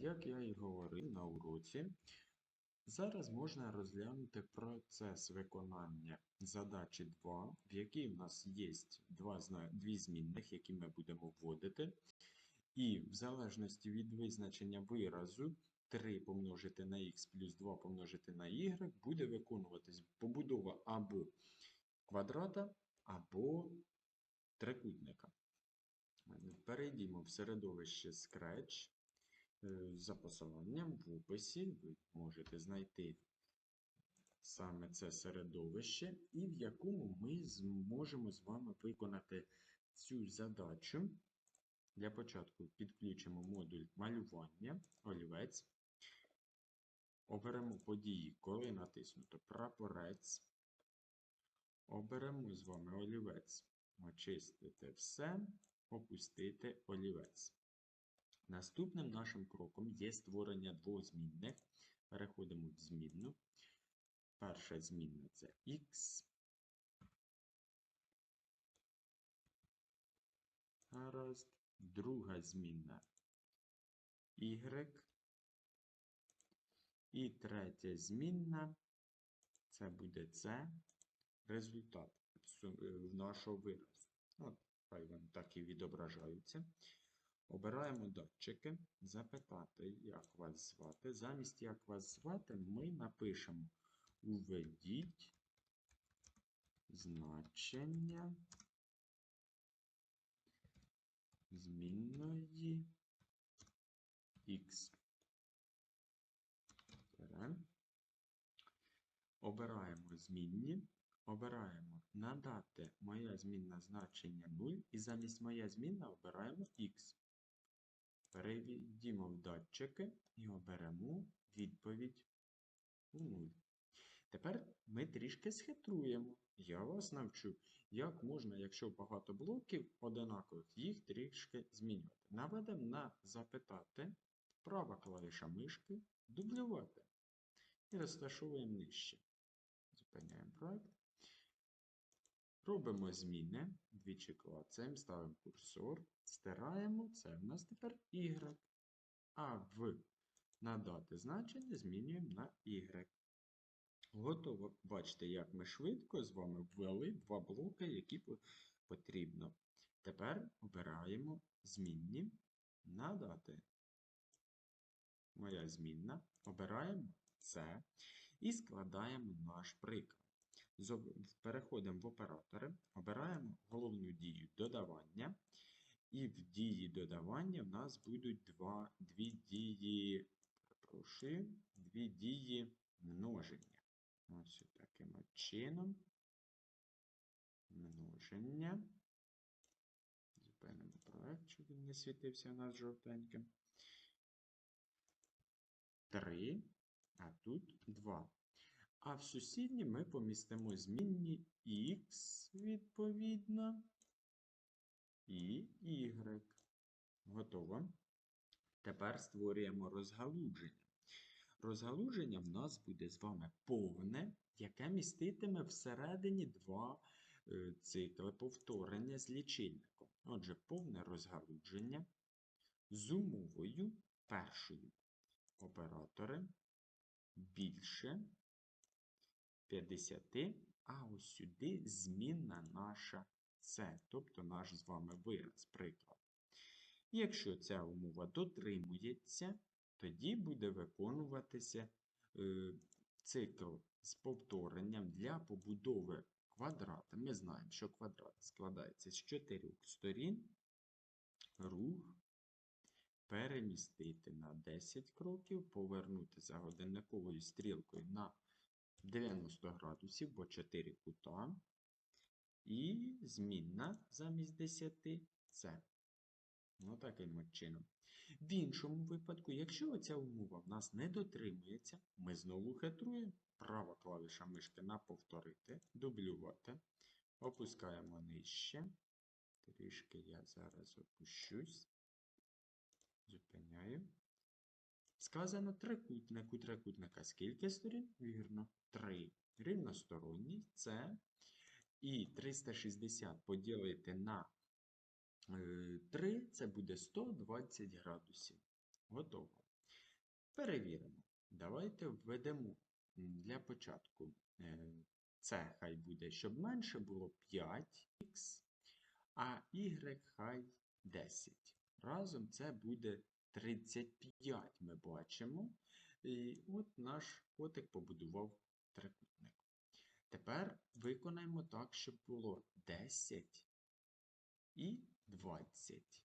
Як я і говорив на уроці, зараз можна розглянути процес виконання задачі 2, в якій в нас є два, дві змінних, які ми будемо вводити. І в залежності від визначення виразу 3 помножити на х плюс 2 помножити на y буде виконуватись побудова або квадрата, або трикутника. Перейдімо в середовище Scratch. Е, За посиланням в описі ви можете знайти саме це середовище, і в якому ми зможемо з вами виконати цю задачу. Для початку підключимо модуль малювання, олівець. Оберемо події, коли натиснуто прапорець. Оберемо з вами олівець. Очистити все, опустити олівець. Наступним нашим кроком є створення двох змінних. Переходимо в змінну. Перша змінна це x. Гаразд. Друга змінна y. І третя змінна це буде це результат е, нашого виразу. От, хай вони так і відображаються. Обираємо датчики, запитати, як вас звати. Замість як вас звати, ми напишемо Уведіть значення змінної x. Обираємо змінні. Обираємо надати моя змінна значення 0 і замість моя змінна обираємо x. Перейдімо в датчики і оберемо відповідь у 0. Тепер ми трішки схитруємо. Я вас навчу, як можна, якщо багато блоків одинакових, їх трішки змінювати. Наведемо на запитати, права клавіша мишки, дублювати. І розташовуємо нижче. Зупиняємо проект. Робимо зміни, двічі клацаємо, ставимо курсор, стираємо, це в нас тепер Y. А в надати значення змінюємо на Y. Готово. Бачите, як ми швидко з вами ввели два блоки, які потрібно. Тепер обираємо змінні надати. Моя змінна. Обираємо це і складаємо наш приклад. Переходимо в оператори, обираємо головну дію додавання. І в дії додавання в нас будуть два, дві дії, перепрошую, дві дії множення. Ось таким чином. Множення. Зупинимо проект, щоб він не світився у нас жовтеньким. 3, а тут 2. А в сусідній ми помістимо змінні x, відповідно, і y. Готово. Тепер створюємо розгалудження. Розгалудження в нас буде з вами повне, яке міститиме всередині два е, цикли повторення з лічильником. Отже, повне розгалудження з умовою першою. Оператори більше 50, а ось сюди змінна наша С, тобто наш з вами вираз, приклад. Якщо ця умова дотримується, тоді буде виконуватися е, цикл з повторенням для побудови квадрата. Ми знаємо, що квадрат складається з чотирьох сторін. Рух перемістити на 10 кроків, повернути за годинниковою стрілкою на 90 градусів, бо 4 кута. І змінна замість 10 це. Ну, таким от чином. В іншому випадку, якщо оця умова в нас не дотримується, ми знову хитруємо. Права клавіша мишки на повторити, дублювати. Опускаємо нижче. Трішки я зараз опущусь. Зупиняю. Сказано трикутник. У трикутника скільки сторін? Вірно, 3. Рівносторонній це. І 360 поділити на 3 це буде 120 градусів. Готово. Перевіримо. Давайте введемо для початку. е, Це хай буде, щоб менше було 5х, а y хай 10. Разом це буде 35, ми бачимо. І от наш котик побудував трикутник. Тепер виконаємо так, щоб було 10 і 20.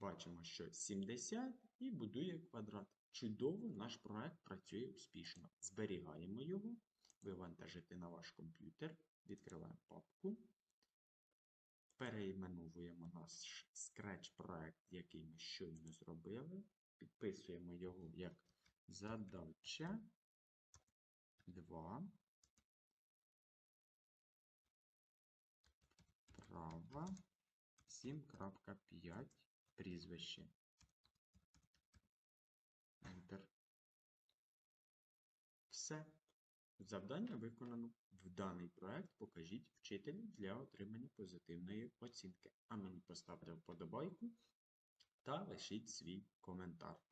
Бачимо, що 70 і будує квадрат. Чудово, наш проект працює успішно. Зберігаємо його, вивантажити на ваш комп'ютер, відкриваємо папку, переіменовуємо наш Scratch проект, який ми щойно зробили, підписуємо його як задача 2. Права 7.5 прізвище. Enter. Все. Завдання виконано. В даний проект покажіть вчителю для отримання позитивної оцінки. А мені поставте вподобайку та лишіть свій коментар.